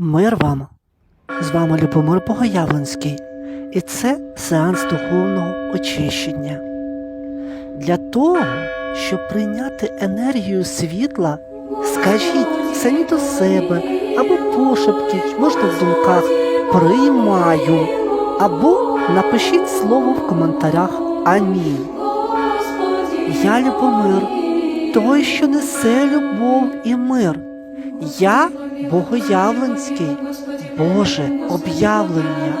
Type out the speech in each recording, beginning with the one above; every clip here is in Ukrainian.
Мир вам! З вами Любомир Богоявленський, і це сеанс духовного очищення. Для того, щоб прийняти енергію світла, скажіть самі до себе або пошепкіть, можна в думках приймаю, або напишіть слово в коментарях Амінь. Я Любомир, той, що несе любов і мир. Я богоявленський, Боже об'явлення.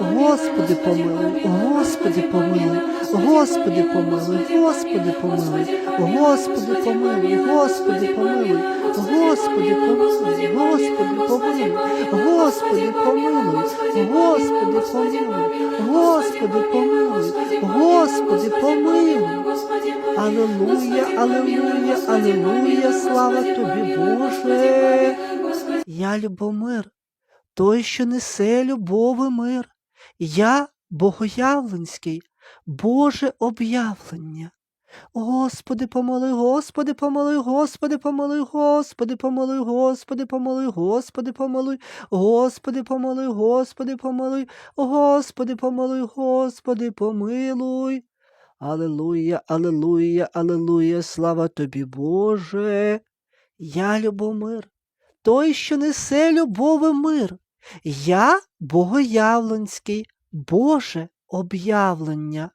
Господи помилуй, Господи помилуй, Господи помилуй, Господи помилуй, Господи помилуй, Господи помилуй, Господи помилуй, Господи. Господи помилуй, Господи помилуй, Господи помилуй, Господи помилуй. Аллилуйя, аллилуйя, аллилуйя, слава тобі, Боже. Я Любомир, той, що несе любов і мир. Я Богоявленський, Боже об'явлення. Господи, помилуй, Господи, помилуй, Господи, помилуй, Господи, помилуй, Господи, помилуй, Господи, помилуй, Господи, помилуй, Господи, помилуй, Господи, помилуй, Господи, помилуй. Аллилуйя, аллилуйя, аллилуйя, слава тобі, Боже. Я Любомир, той, що несе любов і мир. Я Богоявленський, Боже об'явлення.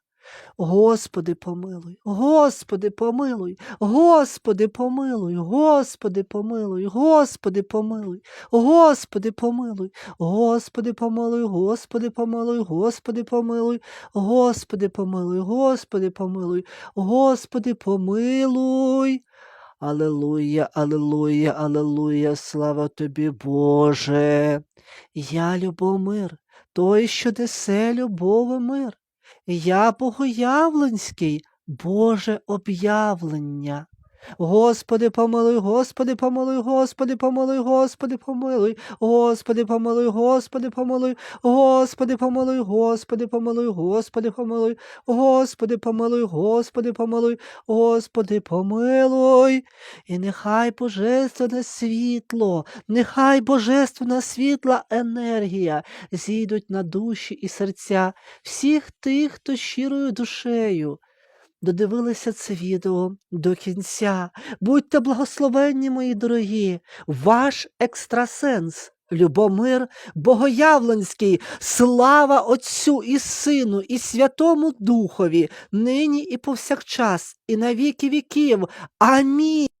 Господи, помилуй, Господи, помилуй, Господи, помилуй, Господи, помилуй, Господи, помилуй, Господи, помилуй, Господи, помилуй, Господи, помилуй, Господи, помилуй, Господи, помилуй, Господи, помилуй, Господи, помилуй. Аллилуйя, аллилуйя, аллилуйя, слава тобі, Боже. Я Любомир, той, що несе любов мир. Я Богоявленський, Боже об'явлення. Господи, помилуй, Господи, помилуй, Господи, помилуй, Господи, помилуй, Господи, помилуй, Господи, помилуй, Господи, помилуй, Господи, помилуй, Господи, помилуй, Господи, помилуй, Господи, помилуй, Господи, помилуй. І нехай божественне світло, нехай божественна світла енергія зійдуть на душі і серця всіх тих, хто щирою душею додивилися це відео до кінця. Будьте благословенні, мої дорогі, ваш екстрасенс. Любомир Богоявленський, слава Отцю і Сину, і Святому Духові, нині і повсякчас, і на віки віків. Амінь.